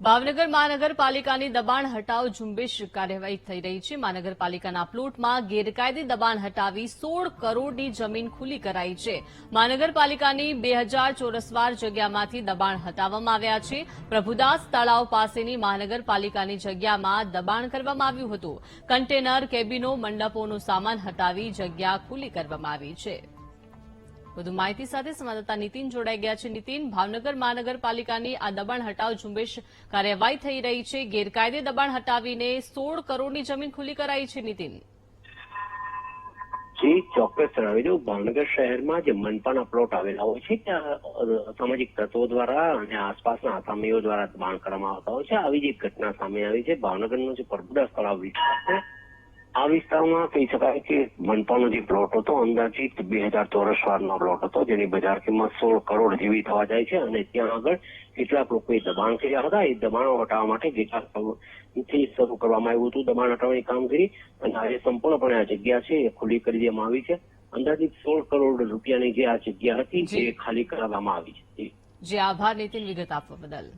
ભાવનગર મહાનગરપાલિકાની દબાણ હટાવ ઝુંબેશ કાર્યવાહી થઈ રહી છે. મહાનગરપાલિકાના પ્લોટમાં ગેરકાયદે દબાણ હટાવી સોળ કરોડની જમીન ખુલ્લી કરાઈ છે. મહાનગરપાલિકાની બે હજાર ચોરસવાર જગ્યામાંથી દબાણ હટાવવામાં આવ્યા છે. પ્રભુદાસ તળાવ પાસેની મહાનગરપાલિકાની જગ્યામાં દબાણ કરવામાં આવ્યું હતું. કન્ટેનર, કેબિનો, મંડપોનો સામાન હટાવી જગ્યા ખુલ્લી કરવામાં આવી છે. વધુ માહિતી સાથે સંવાદદાતા નીતિન જોડાઈ ગયા છે. નીતિન, ભાવનગર મહાનગરપાલિકાની આ દબાણ હટાવ ઝુંબેશ કાર્યવાહી થઈ રહી છે. ગેરકાયદે દબાણ હટાવીને સોળ કરોડની જમીન ખુલ્લી કરાઈ છે, નીતિન. જે ચોક્કસ દઉં, ભાવનગર શહેરમાં જે મનપાના પ્લોટ આવેલા હોય છે, ત્યાં સામાજિક તત્વો દ્વારા અને આસપાસના આસામીઓ દ્વારા દબાણ કરવામાં આવતા હોય છે. આવી જ એક ઘટના સામે આવી છે. ભાવનગરનો જે પરબુડા તળાવ વિસ્તાર છે આ વિસ્તારમાં કહી શકાય કે મનપાનો જે પ્લોટ હતો અંદાજિત બે હજાર ચોરસ વારનો પ્લોટ હતો જેની બજાર કિંમત સોળ કરોડ જેવી થવા જાય છે અને ત્યાં આગળ કેટલાક લોકોએ દબાણ કર્યા હતા એ દબાણો હટાવવા માટે ગઈકાલથી શરૂ કરવામાં આવ્યું હતું દબાણ હટાવવાની કામગીરી અને આજે સંપૂર્ણપણે આ જગ્યા છે એ ખુલ્લી કરી દેવામાં આવી છે અંદાજિત સોળ કરોડ રૂપિયાની જે આ જગ્યા હતી જી. એ ખાલી કરાવવામાં આવી છે. જે આભાર નીતિન વિગત આપવા બદલ